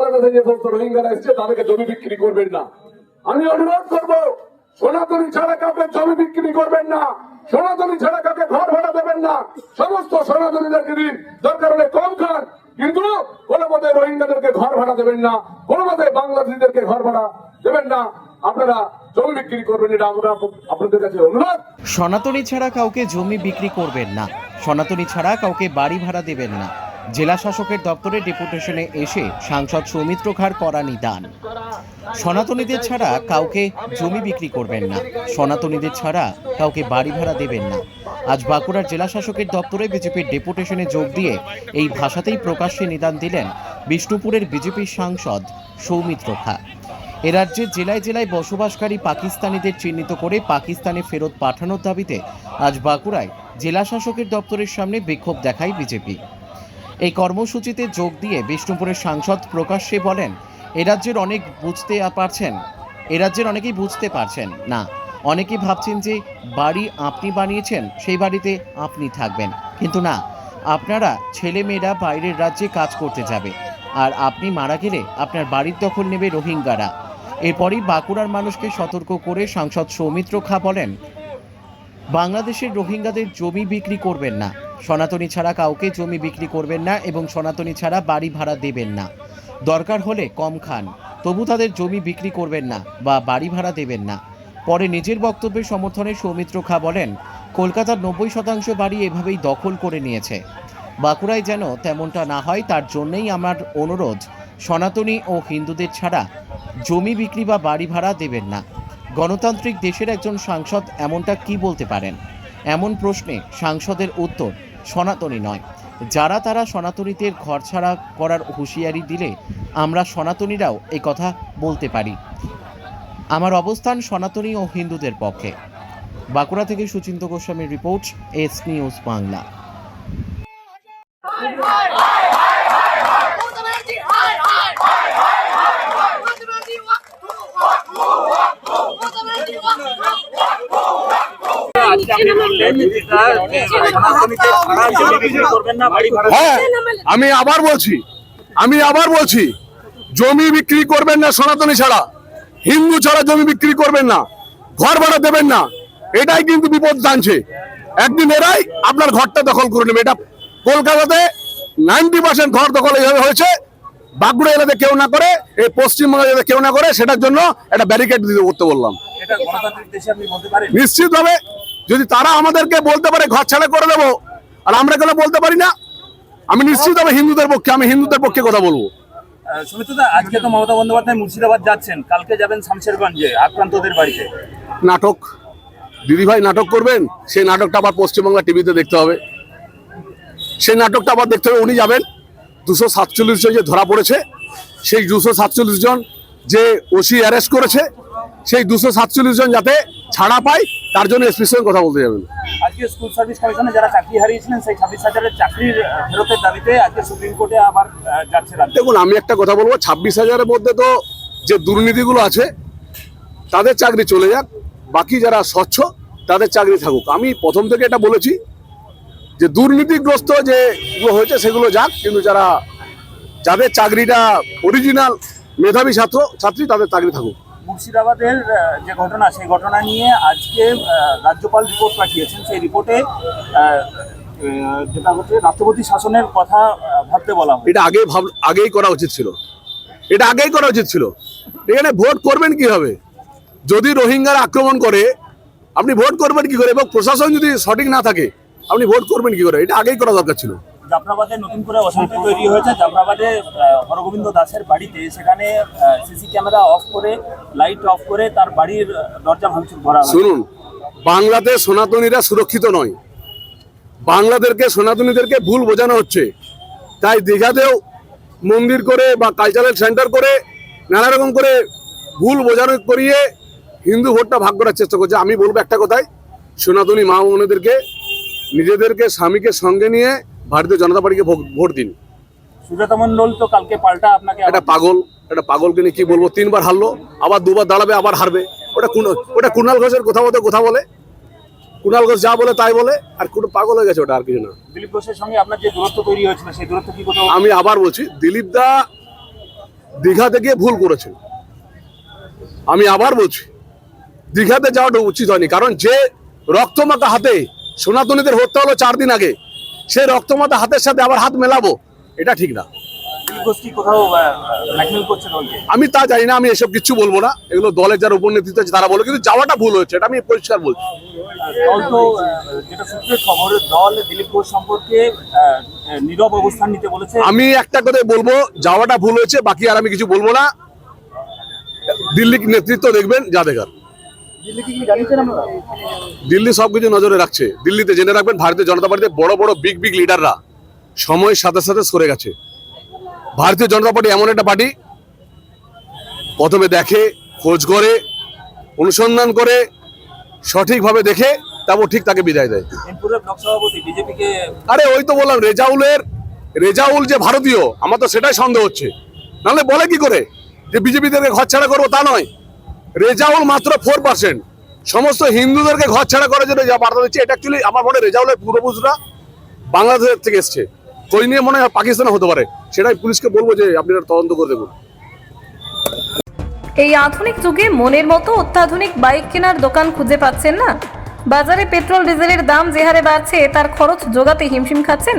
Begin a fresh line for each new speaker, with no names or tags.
বাংলাদেশে যে সমস্ত রোহিঙ্গারা এসছে, তাদেরকে জমি বিক্রি করবেন না। আমি অনুরোধ ছাড়া কাউকে জমি বিক্রি করবেন না, সনাতনী ছাড়া কাউকে ঘর ভাড়া দেবেন না, সমস্ত সনাতনীদেরকে দিন। দরকার হলে কম খান, কিন্তু কোনো মতে রোহিঙ্গাদেরকে ঘর ভাড়া দেবেন না, কোনো মতে বাংলাদেশিদেরকে ঘর ভাড়া দেবেন না। আপনারা জমি বিক্রি করবেন, এটা আমরা আপনাদের কাছে অনুরোধ।
সনাতনী ছাড়া কাউকে জমি বিক্রি করবেন না, সনাতনী ছাড়া কাউকে বাড়ি ভাড়া দেবেন না। জেলা শাসকের দপ্তরে ডেপুটেশনে এসে সাংসদ সৌমিত্র খার করা নিদান। সনাতনীদের ছাড়া কাউকে জমি বিক্রি করবেন না। সনাতনীদের ছাড়া কাউকে বাড়ি ভাড়া দেবেন না। আজ বাঁকুড়ার জেলা শাসকের দপ্তরে বিজেপির ডেপুটেশনে যোগ দিয়ে এই ভাষাতেই প্রকাশ্যে নিদান দিলেন বিষ্ণুপুরের বিজেপির সাংসদ সৌমিত্র খা। এ রাজ্যের জেলায় জেলায় বসবাসকারী পাকিস্তানিদের চিহ্নিত করে পাকিস্তানে ফেরত পাঠানোর দাবিতে আজ বাঁকুড়ায় জেলা শাসকের দপ্তরের সামনে বিক্ষোভ দেখায় বিজেপি। এই কর্মসূচিতে যোগ দিয়ে বিষ্ণুপুরের সাংসদ প্রকাশ্যে বলেন, এ রাজ্যের অনেক বুঝতে পারছেন, এ রাজ্যের অনেকেই বুঝতে পারছেন না। অনেকেই ভাবছেন যে বাড়ি আপনি বানিয়েছেন, সেই বাড়িতে আপনি থাকবেন। কিন্তু না, আপনারা ছেলেমেয়েরা বাইরের রাজ্যে কাজ করতে যাবে। আর আপনি মারা গেলে আপনার বাড়ির দখল নেবে রোহিঙ্গারা। এরপরই বাঁকুড়ার মানুষকে সতর্ক করে সাংসদ সৌমিত্র খা বলেন, বাংলাদেশের রোহিঙ্গাদের জমি বিক্রি করবেন না। সনাতনী ছাড়া কাউকে জমি বিক্রি করবেন না এবং সনাতনী ছাড়া বাড়ি ভাড়া দেবেন না। দরকার হলে কম খান, তবু তাদের জমি বিক্রি করবেন না বা বাড়ি ভাড়া দেবেন না। পরে নিজের বক্তব্যের সমর্থনে সৌমিত্র খা বলেন, কলকাতার নব্বই শতাংশ বাড়ি এভাবেই দখল করে নিয়েছে। বাঁকুড়ায় যেন তেমনটা না হয়, তার জন্যই আমার অনুরোধ, সনাতনী ও হিন্দুদের ছাড়া জমি বিক্রি বা বাড়ি ভাড়া দেবেন না। গণতান্ত্রিক দেশের একজন সাংসদ এমনটা কি বলতে পারেন? এমন প্রশ্নে সাংসদের উত্তর সনাতনী নয় যারা তারা সনাতনীদের ঘর ছাড়া করার হুঁশিয়ারি দিলে আমরা সনাতনীরাও এই কথা বলতে পারি আমার অবস্থান সনাতনী ও হিন্দুদের পক্ষে বাঁকুড়া থেকে সুচিন্ত গোস্বামীর রিপোর্ট এস নিউজ বাংলা
যে সনাতনীতে ভাড়া জমি বিক্রি করবেন না বাড়ি ভাড়া
হ্যাঁ আমি আবার বলছি আমি আবার বলছি জমি বিক্রি করবেন না সনাতনী ছাড়া। হিন্দু ছাড়া জমি বিক্রি করবেন না ঘর ভাড়া দেবেন না। এটাই কিন্তু বিপদ জানছে। একদিন এরাই আপনার ঘরটা দখল করে নেবে। এটা কলকাতাতে নাইনটি পার্সেন্ট ঘর দখল এইভাবে হয়েছে। বাঁকুড়া এলাকাতে কেউ না করে এই পশ্চিমবঙ্গে যাতে কেউ না করে সেটার জন্য একটা ব্যারিকেড দিতে করতে বললাম। নিশ্চিতভাবে যদি তারা আমাদেরকে বলতে পারে ঘর ছাড়া করে দেবো আর আমরা কেন বলতে পারি না? আমি নিশ্চিতভাবে হিন্দুদের পক্ষে আমি হিন্দুদের পক্ষে কথা বলব।
সুমিত্রদা আজকে তো মমতা বন্দ্যোপাধ্যায় মুর্শিদাবাদ যাচ্ছেন কালকে যাবেন শামশেরগঞ্জে আক্রান্তদের বাড়িতে।
নাটক। দিদিভাই নাটক করবেন সেই নাটকটা আবার পশ্চিমবাংলা টিভিতে দেখতে হবে। সেই নাটকটা আবার দেখতে হবে উনি যাবেন দুশো সাতচল্লিশ জন যে ধরা পড়েছে সেই দুশো সাতচল্লিশ জন যে ওসি অ্যারেস্ট করেছে সেই দুশো সাতচল্লিশ জন যাতে ছাড়া পায় তার জন্য এসপির সঙ্গে কথা বলতে যাবেন।
আজকে স্কুল সার্ভিস কমিশনে যারা চাকরি হারিয়েছিলেন সেই ছাব্বিশ হাজারের চাকরির ফেরতের দাবিতে আজকে সুপ্রিম কোর্টে আবার যাচ্ছে
দেখুন আমি একটা কথা বলব ছাব্বিশ হাজারের মধ্যে তো যে দুর্নীতিগুলো আছে তাদের চাকরি চলে যাক বাকি যারা স্বচ্ছ তাদের চাকরি থাকুক। আমি প্রথম থেকে এটা বলেছি যে দুর্নীতিগ্রস্ত যেগুলো হয়েছে সেগুলো যাক কিন্তু যারা যাদের চাকরিটা অরিজিনাল মেধাবী ছাত্র ছাত্রী তাদের চাকরি থাকুক।
মুর্শিদাবাদের যে ঘটনা, সেই ঘটনা নিয়ে আজকে রাজ্যপাল রিপোর্ট পাঠিয়েছেন। সেই রিপোর্টে যেটা হচ্ছে রাষ্ট্রপতি শাসনের কথা ভাবতে বলা
এটা আগেই ভাব, আগেই করা উচিত ছিল। এটা আগেই করা উচিত ছিল। এখানে ভোট করবেন কি হবে? যদি রোহিঙ্গারা আক্রমণ করে, আপনি ভোট করবেন কি করে? এবং প্রশাসন যদি সঠিক না থাকে, আপনি ভোট করবেন কি করে? এটা আগেই করা দরকার ছিল।
জাফরাবাদে নতুন করে অশান্তি তৈরি হয়েছে। জাফরাবাদে হরগোবিন্দ দাসের বাড়িতে সেখানে সিসি ক্যামেরা অফ করে, লাইট অফ করে তার বাড়ির দরজা ভাঙচুর করা
শুনুন বাংলাতে সনাতনীরা সুরক্ষিত নয়। বাংলাদেরকে সনাতনীদেরকে ভুল বোঝানো হচ্ছে। তাই দীঘাতেও মন্দির করে বা কালচারাল সেন্টার করে নানা রকম করে ভুল বোঝানো করিয়ে হিন্দু ভোটটা ভাগ করার চেষ্টা করছে। আমি বলব একটা কথাই, সনাতনী মা বোনেদেরকে, নিজেদেরকে, স্বামীকে সঙ্গে নিয়ে ভারতীয় জনতা পার্টিকে ভোট- দিন।
সুজাতা মণ্ডল তো কালকে পাল্টা আপনাকে
একটা পাগল একটা পাগলকে নিয়ে কি বলব? তিনবার হারলো আবার দুবার দাঁড়াবে আবার হারবে। ওটা ওটা কুণাল ঘোষের কথা মতো কথা বলে। কুণাল ঘোষ যা বলে তাই বলে আর কোনো পাগল হয়ে গেছে ওটা আর কিছু না।
দিলীপ ঘোষের সঙ্গে আপনার যে দূরত্ব তৈরি হয়েছিল সেই দূরত্ব কি কোথাও
আমি আবার বলছি দিলীপ দা দীঘাতে গিয়ে ভুল করেছেন। আমি আবার বলছি দীঘাতে যাওয়াটা উচিত হয়নি কারণ যে রক্তমাতা হাতে সনাতনীদের হত্যা হলো চার দিন আগে সেই রক্তমাতা হাতের সাথে আবার হাত মেলাবো এটা ঠিক না। আমি তা জানি না আমি এসব কিছু বলব না। এগুলো দলের যারা উপনেতৃত্ব আছে তারা বলে কিন্তু যাওয়াটা ভুল হয়েছে এটা আমি পরিষ্কার বলছি।
দল তো যেটা সূত্রের খবর দল দিলীপ ঘোষ সম্পর্কে নীরব অবস্থান নিতে বলেছে।
আমি একটা কথাই বলব যাওয়াটা ভুল হয়েছে বাকি আর আমি কিছু বলব না। দিল্লি নেতৃত্ব দেখবেন যা দেখার। দিল্লি সবকিছু নজরে রাখছে। দিল্লিতে জেনে রাখবেন ভারতীয় জনতা পার্টিতে বড় বড় বিগ বিগ লিডাররা সময়ের সাথে সাথে সরে গেছে। ভারতীয় জনতা পার্টি এমন একটা পার্টি প্রথমে দেখে খোঁজ করে অনুসন্ধান করে সঠিকভাবে দেখে তারপর ঠিক তাকে বিদায় দেয়। আরে ওই তো বললাম রেজাউলের রেজাউল যে ভারতীয় আমার তো সেটাই সন্দেহ হচ্ছে। নাহলে বলে কি করে? যে বিজেপিদেরকে ঘর ছাড়া করব তা নয়। রেজাউল মাত্র ফোর পার্সেন্ট সমস্ত হিন্দুদেরকে ঘর ছাড়া করার জন্য যা বার্তা দিচ্ছে, এটা অ্যাকচুয়ালি আমার মনে রেজাউলের পূর্বপুরুষরা বাংলাদেশ থেকে এসছে। কই নিয়ে মনে হয় পাকিস্তানে হতে পারে। সেটাই পুলিশকে বলব যে আপনি তদন্ত করে দেবো
এই আধুনিক যুগে মনের মতো অত্যাধুনিক বাইক কেনার দোকান খুঁজে পাচ্ছেন না? বাজারে পেট্রোল, ডিজেলের দাম যে হারে বাড়ছে, তার খরচ যোগাতে হিমশিম খাচ্ছেন?